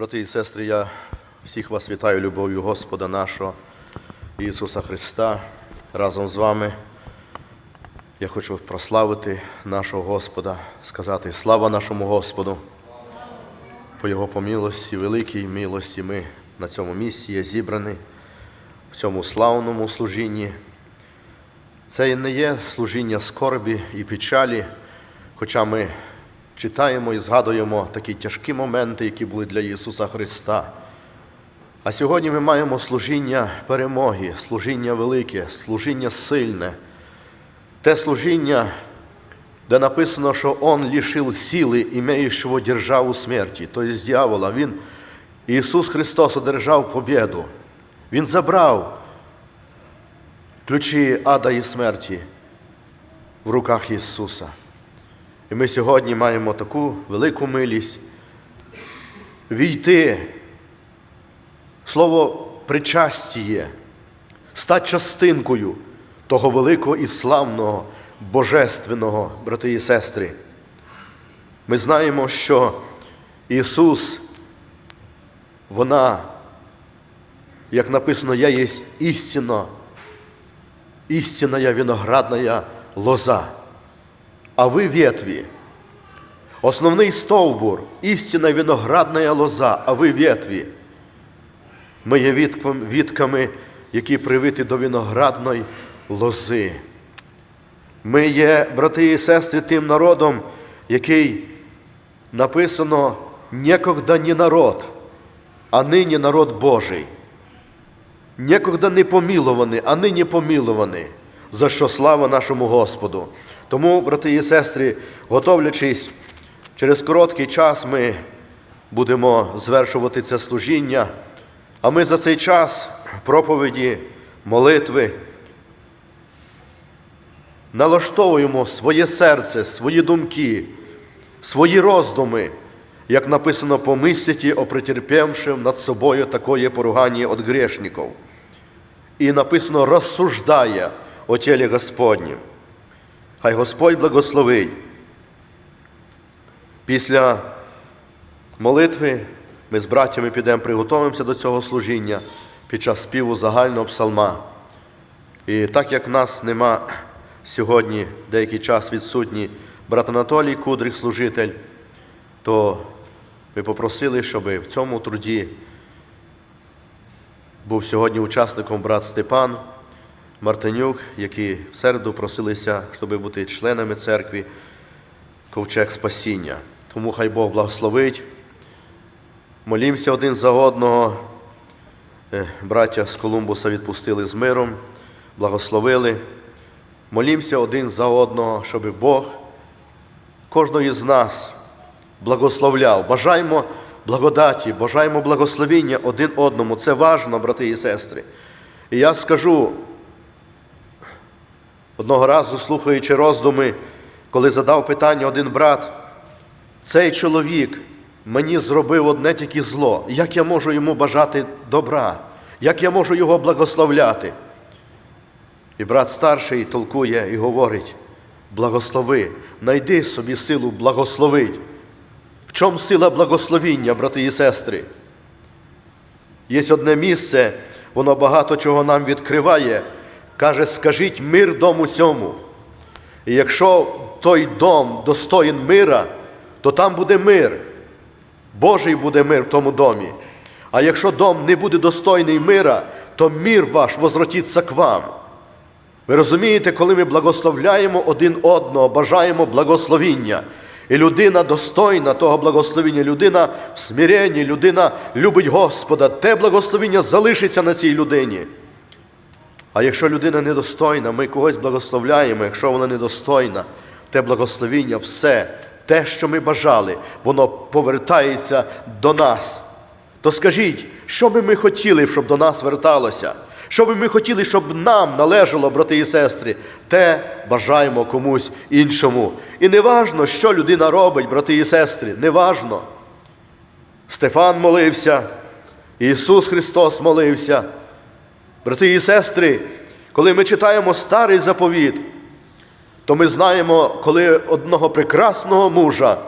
Брати і сестри, я всіх вас вітаю любов'ю Господа нашого Ісуса Христа. Разом з вами я хочу прославити нашого Господа, сказати слава нашому Господу. По Його помилості, великій милості ми на цьому місці є зібрані в цьому славному служінні. Це і не є служіння скорбі і печалі, хоча ми читаємо і згадуємо такі тяжкі моменти, які були для Ісуса Христа. А сьогодні ми маємо служіння перемоги, служіння велике, служіння сильне, те служіння, де написано, що Он лишив сили, імеючого державу смерті, тобто дьявола. Він, Ісус Христос одержав побіду. Він забрав ключі ада і смерті в руках Ісуса. І ми сьогодні маємо таку велику милість війти, слово причастіє, стати частинкою того великого і славного, божественного, брати і сестри. Ми знаємо, що Ісус, вона, як написано, я є істина, істинная виноградная лоза, а ви ветві. Основний стовбур, істинна виноградна лоза, а ви ветві. Ми є відками, які привиті до виноградної лози. Ми є, брати і сестри, тим народом, який написано «Некогда не народ, а нині народ Божий. Некогда не помілований, а нині помілований, за що слава нашому Господу. Тому, брати і сестри, готовлячись, через короткий час ми будемо звершувати це служіння, а ми за цей час проповіді, молитви налаштовуємо своє серце, свої думки, свої роздуми, як написано, помислите о претерпевшем над собою такое поругання от грешників. І написано розсуждає о тілі Господнім. Хай Господь благословить. Після молитви ми з братями підемо, приготуємося до цього служіння під час співу загального псалма. І так як нас нема сьогодні деякий час відсутній брат Анатолій Кудрик, служитель, то ми попросили, щоб в цьому труді був сьогодні учасником брат Степан Мартинюк, які в середу просилися, щоб бути членами церкви Ковчег Спасіння. Тому хай Бог благословить. Молімося один за одного. Е, Браття з Колумбуса відпустили з миром, благословили. Молімося один за одного, щоб Бог кожного з нас благословляв. Бажаємо благодаті, бажаємо благословіння один одному. Це важно, брати і сестри. І я скажу одного разу, слухаючи роздуми, коли задав питання один брат, цей чоловік мені зробив одне тільки зло. Як я можу йому бажати добра? Як я можу його благословляти? І брат старший толкує і говорить: благослови, найди собі силу благословить. В чому сила благословіння, брати і сестри? Є одне місце, воно багато чого нам відкриває. Каже, скажіть мир дому сьому. І якщо той дом достоїн мира, то там буде мир. Божий буде мир в тому домі. А якщо дом не буде достойний мира, то мир ваш возвратиться к вам. Ви розумієте, коли ми благословляємо один одного, бажаємо благословіння. І людина достойна того благословіння, людина в смиренні, людина любить Господа, те благословіння залишиться на цій людині. А якщо людина недостойна, ми когось благословляємо, якщо вона недостойна, те благословіння, все, те, що ми бажали, воно повертається до нас. То скажіть, що би ми хотіли, щоб до нас верталося? Що би ми хотіли, щоб нам належало, брати і сестри, те бажаємо комусь іншому. І не важно, що людина робить, брати і сестри, не важно. Стефан молився, Ісус Христос молився. Брати і сестри, коли ми читаємо старий заповіт, то ми знаємо, коли одного прекрасного мужа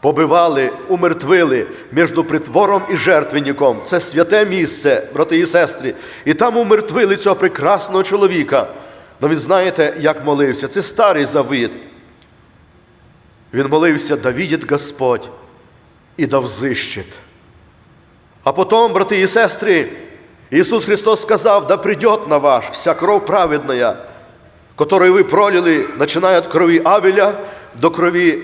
побивали, умертвили між притвором і жертвенником. Це святе місце, брати і сестри. І там умертвили цього прекрасного чоловіка. Ну він знаєте, як молився? Це старий завид. Він молився, да видит Господь і да взищит. А потом, брати і сестри, Ісус Христос сказав, да придет на вас вся кров праведная, которую вы пролили, начиная от крови Авеля до крови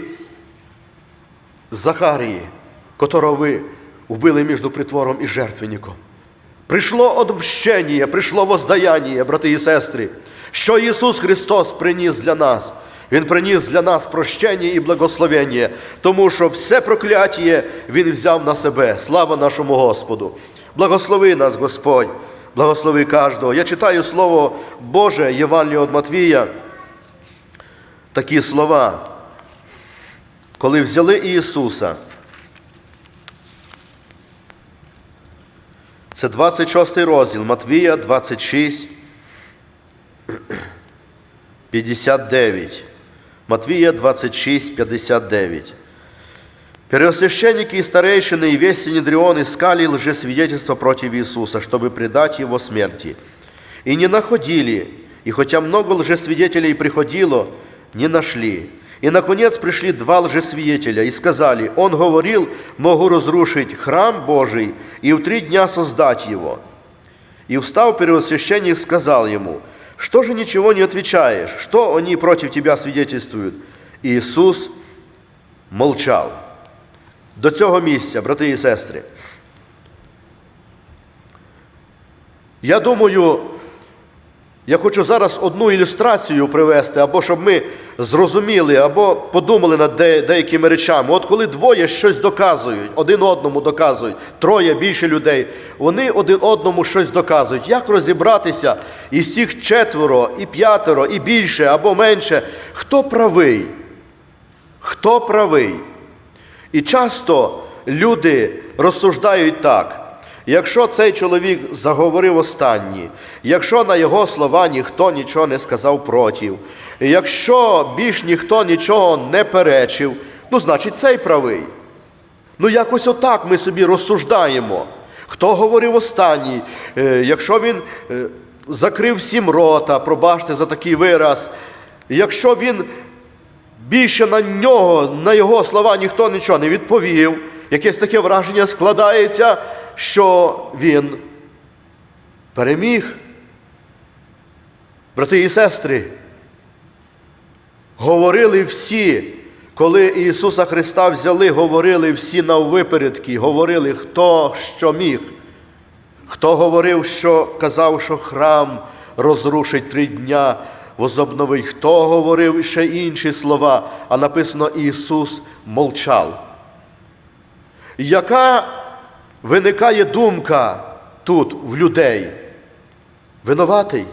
Захарії, которого ви вбили між притвором і жертвенником. Прийшло отмщення, прийшло воздаяння, брати і сестри, що Ісус Христос приніс для нас. Він приніс для нас прощення і благословення, тому що все прокляття Він взяв на себе. Слава нашому Господу! Благослови нас, Господь, благослови кожного. Я читаю Слово Боже, Євангелія від Матвія, такі слова. Коли взяли Ісуса, це 26 розділ Матвія 26, 59. Матвія 26, 59. Первосвященники и старейшины и весь Синедрион искали лжесвидетельства против Иисуса, чтобы предать Его смерти. И не находили, и хотя много лжесвидетелей приходило, не нашли. И, наконец, пришли два лжесвидетеля и сказали, «Он говорил, могу разрушить храм Божий и в три дня создать его». И встав первосвященник, сказал ему, «Что же ничего не отвечаешь? Что они против тебя свидетельствуют?» И Иисус молчал. До цього місця, брати і сестри. Я думаю, я хочу зараз одну ілюстрацію привести, або щоб ми зрозуміли, або подумали над деякими речами. От коли двоє щось доказують, один одному доказують, троє більше людей, вони один одному щось доказують. Як розібратися із цих четверо, і п'ятеро, і більше, або менше, хто правий? Хто правий? І часто люди розсуждають так. Якщо цей чоловік заговорив останній, якщо на його слова ніхто нічого не сказав проти, якщо більш ніхто нічого не перечив, ну, значить, цей правий. Ну, якось отак ми собі розсуждаємо. Хто говорив останній, Е, якщо він е, закрив всім рота, пробачте за такий вираз, якщо він більше на нього, на його слова ніхто нічого не відповів. Якесь таке враження складається, що він переміг. Брати і сестри, говорили всі, коли Ісуса Христа взяли, говорили всі наввипередки, говорили, хто що міг. Хто говорив, що казав, що храм розрушить три дня, возобновить, хто говорив ще інші слова, а написано Ісус молчав. Яка виникає думка тут в людей? Винуватий?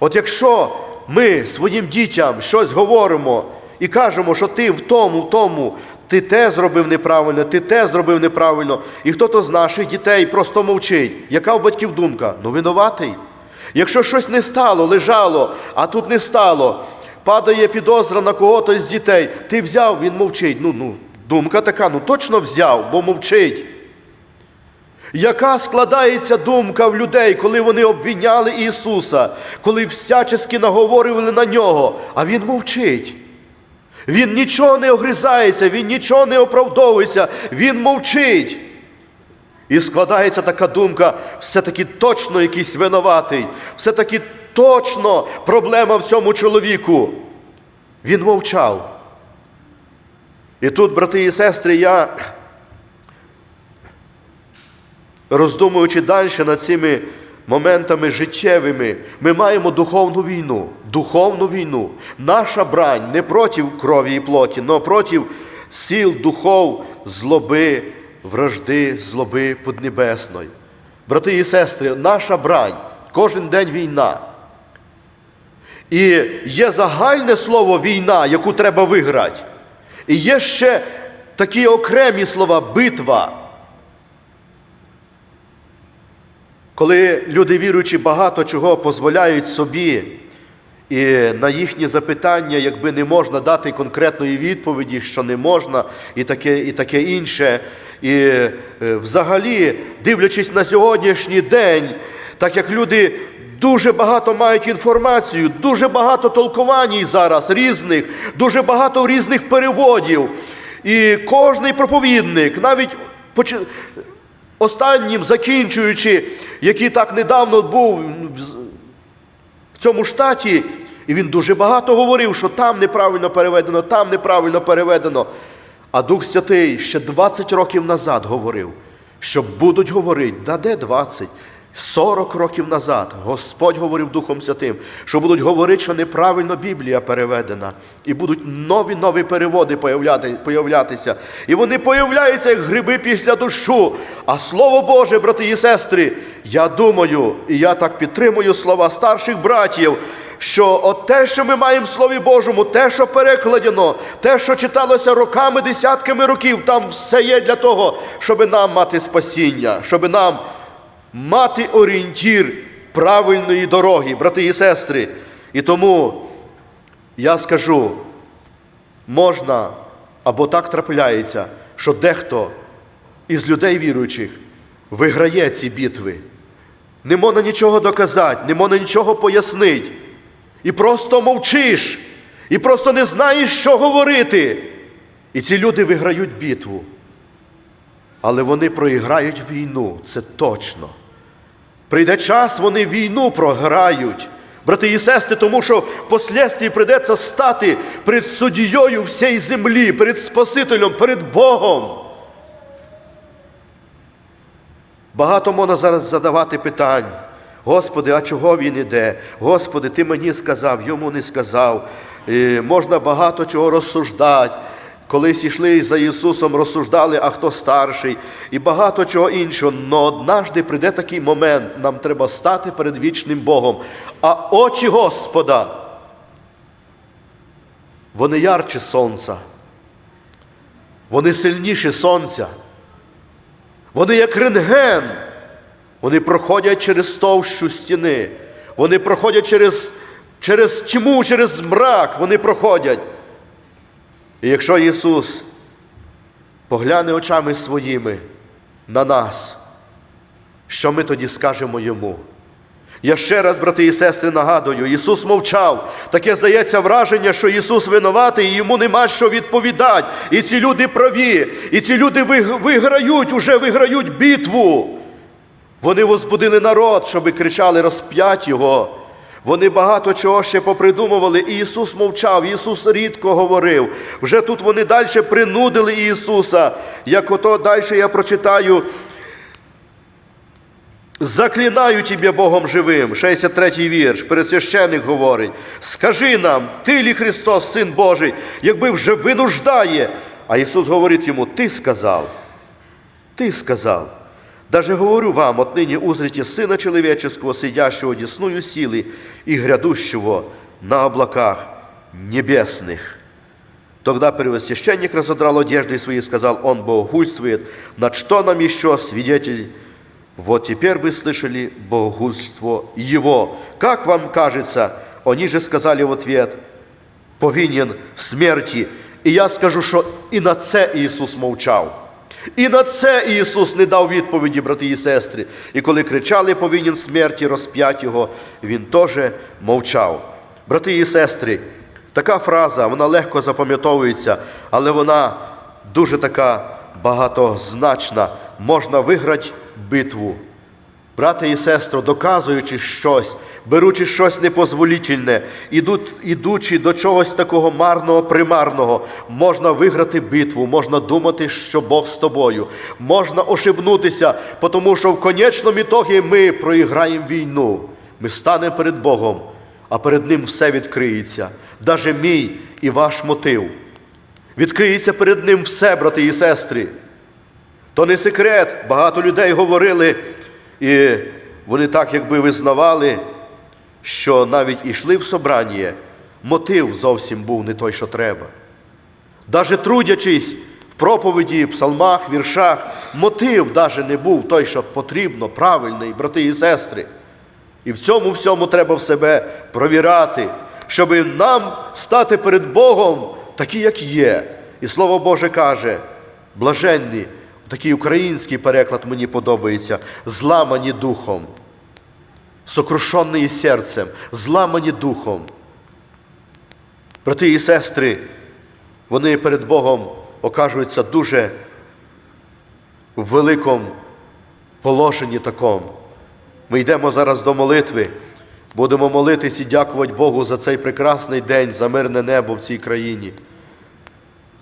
От якщо ми своїм дітям щось говоримо і кажемо, що ти в тому, в тому, ти те зробив неправильно, ти те зробив неправильно, і хто-то з наших дітей просто мовчить, яка в батьків думка? Ну, винуватий. Якщо щось не стало, лежало, а тут не стало, падає підозра на когось з дітей, ти взяв, він мовчить. Ну, ну, думка така, ну точно взяв, бо мовчить. Яка складається думка в людей, коли вони обвіняли Ісуса, коли всячески наговорювали на нього, а Він мовчить. Він нічого не огризається, він нічого не оправдовується, він мовчить. І складається така думка, все-таки точно якийсь винуватий, все-таки точно проблема в цьому чоловіку. Він мовчав. І тут, брати і сестри, я роздумуючи далі над цими моментами життєвими, ми маємо духовну війну. Духовну війну. Наша брань не проти крові і плоті, але проти сил духов, злоби, вражди, злоби поднебесної. Брати і сестри, наша брань, кожен день війна. І є загальне слово війна, яку треба виграти. І є ще такі окремі слова битва. Коли люди віруючі багато чого дозволяють собі І на їхні запитання, якби не можна дати конкретної відповіді, що не можна, і таке, і таке інше. І е, взагалі, дивлячись на сьогоднішній день, так як люди дуже багато мають інформацію, дуже багато толковань зараз різних, дуже багато різних переводів. І кожний проповідник, навіть останнім закінчуючи, який так недавно був цьому штаті, і він дуже багато говорив, що там неправильно переведено, там неправильно переведено. А Дух Святий ще 20 років назад говорив, що будуть говорити, да де 20? 40 років назад Господь говорив Духом Святим, що будуть говорити, що неправильно Біблія переведена, і будуть нові нові переводи появляти, появлятися. І вони появляються як гриби після дощу. А Слово Боже, брати і сестри, я думаю, і я так підтримую слова старших братів, що от те, що ми маємо в Слові Божому, те, що перекладено, те, що читалося роками, десятками років, там все є для того, щоб нам мати спасіння, щоб нам мати орієнтір правильної дороги, брати і сестри. І тому я скажу, можна або так трапляється, що дехто із людей віруючих виграє ці битви. Не можна нічого доказати, не можна нічого пояснити. І просто мовчиш, і просто не знаєш, що говорити. І ці люди виграють битву. Але вони проіграють війну, це точно. Прийде час, вони війну програють. Брати і сестри, тому що впоследствии прийдеться стати перед суддєю всієї землі, перед Спасителем, перед Богом. Багато можна зараз задавати питань. Господи, а чого він іде? Господи, ти мені сказав, йому не сказав. І можна багато чого розсуждати. Колись йшли за Ісусом, розсуждали, а хто старший, і багато чого іншого. Но однажди прийде такий момент, нам треба стати перед вічним Богом. А очі Господа, вони ярче сонця, вони сильніші сонця. Вони як рентген. Вони проходять через товщу стіни. Вони проходять через, через тьму, через мрак. Вони проходять. І якщо Ісус погляне очами своїми на нас, що ми тоді скажемо Йому? Я ще раз, брати і сестри, нагадую, Ісус мовчав. Таке здається враження, що Ісус винуватий, і йому нема що відповідати. І ці люди праві, і ці люди виграють, уже виграють битву. Вони возбудили народ, щоби кричали розп'ять Його. Вони багато чого ще попридумували, і Ісус мовчав, Ісус рідко говорив. Вже тут вони далі принудили Ісуса. Як ото далі я прочитаю, Заклинаю тебе Богом живим, 63-й вірш, пересвященик говорить, скажи нам, ти лі Христос, Син Божий, якби вже винуждає. А Ісус говорить йому, ти сказав, ти сказав. Даже говорю вам, отныне узрите Сына Человеческого, сидящего одесную силы и грядущего на облаках небесных. Тогда первосвященник разодрал одежды свои и сказал, он богохульствует, над что нам еще свидетель? Вот теперь вы слышали богохульство его. Как вам кажется, они же сказали в ответ, повинен смерті. І я скажу, що і на це Ісус мовчав. І на це Ісус не дав відповіді, брати і сестри. І коли кричали повинен смерті, розп'ять його, Він теж мовчав. Брати і сестри, така фраза, вона легко запам'ятовується, але вона дуже така багатозначна. Можна виграти битву. Брате і сестро, доказуючи щось, беручи щось непозволітельне, ідучи до чогось такого марного, примарного, можна виграти битву, можна думати, що Бог з тобою, можна ошибнутися, тому що в конечному ітогі ми проіграємо війну. Ми станемо перед Богом, а перед Ним все відкриється, навіть мій і ваш мотив. Відкриється перед Ним все, брати і сестри. То не секрет, багато людей говорили, і вони так якби визнавали, що навіть ішли в собрання, мотив зовсім був не той, що треба. Даже трудячись в проповіді, псалмах, віршах, мотив даже не був той, що потрібно, правильний, брати і сестри. І в цьому всьому треба в себе провіряти, щоб нам стати перед Богом такі, як є. І Слово Боже каже, блаженні, такий український переклад мені подобається, зламані духом, сокрушені серцем, зламані духом. Брати і сестри, вони перед Богом окажуються дуже в великому положенні такому. Ми йдемо зараз до молитви, будемо молитись і дякувати Богу за цей прекрасний день, за мирне небо в цій країні,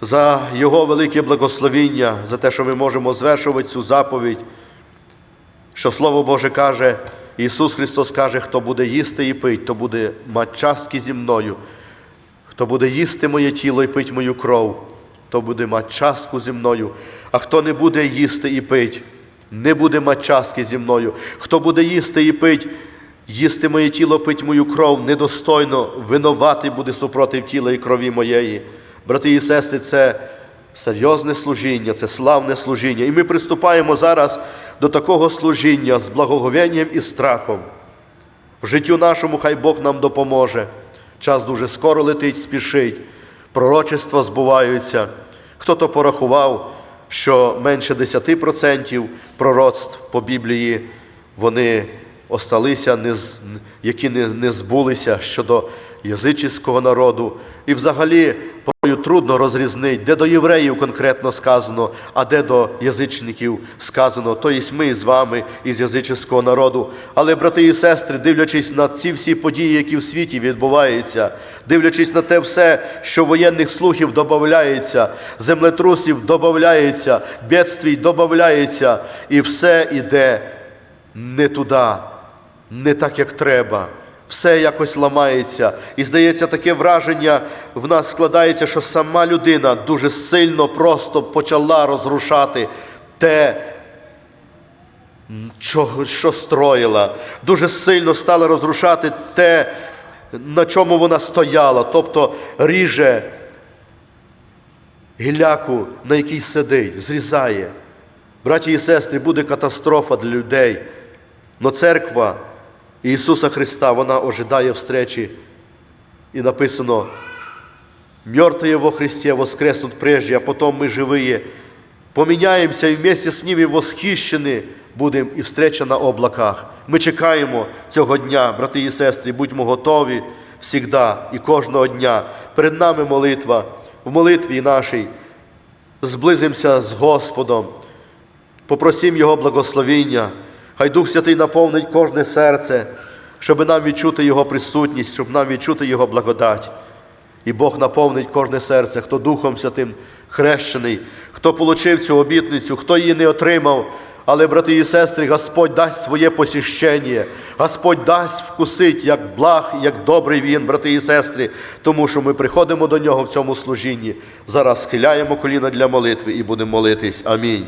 за Його велике благословіння, за те, що ми можемо звершувати цю заповідь, що Слово Боже каже, Ісус Христос каже, хто буде їсти і пить, то буде мати частки зі мною. Хто буде їсти моє тіло і пить мою кров, то буде мати частку зі мною. А хто не буде їсти і пить, не буде мати частки зі мною. Хто буде їсти і пить, їсти моє тіло, пить мою кров, недостойно, винуватий буде супротив тіла і крові моєї. Брати і сестри, це серйозне служіння, це славне служіння. І ми приступаємо зараз до такого служіння з благоговенням і страхом. В життю нашому хай Бог нам допоможе. Час дуже скоро летить, спішить, пророчества збуваються. Хто-то порахував, що менше 10% пророцтв по Біблії вони осталися, які не збулися щодо язичського народу. І взагалі порою трудно розрізнити, де до євреїв конкретно сказано, а де до язичників сказано. Тобто ми з вами із язичського народу. Але, брати і сестри, дивлячись на ці всі події, які в світі відбуваються, дивлячись на те все, що воєнних слухів додається, землетрусів додається, бедствій додається, і все іде не туди, не так, як треба. Все якось ламається. І здається, таке враження в нас складається, що сама людина дуже сильно просто почала розрушати те, що, строїла. Дуже сильно стала розрушати те, на чому вона стояла. Тобто ріже гіляку, на якій сидить, зрізає. Браті і сестри, буде катастрофа для людей. Но церква Ісуса Христа, вона ожидає встречі. І написано, мертвые во Христе воскреснут прежде, а потом мы живые. Поміняємося і вместе з ними восхищені будемо і встреча на облаках. Ми чекаємо цього дня, брати і сестри, будьмо готові завжди і кожного дня. Перед нами молитва, в молитві нашій зблизимося з Господом, попросимо Його благословіння. Хай Дух Святий наповнить кожне серце, щоб нам відчути Його присутність, щоб нам відчути Його благодать. І Бог наповнить кожне серце, хто Духом Святим хрещений, хто получив цю обітницю, хто її не отримав. Але, брати і сестри, Господь дасть своє посіщення, Господь дасть вкусить, як благ, як добрий Він, брати і сестри, тому що ми приходимо до Нього в цьому служінні. Зараз схиляємо коліна для молитви і будемо молитись. Амінь.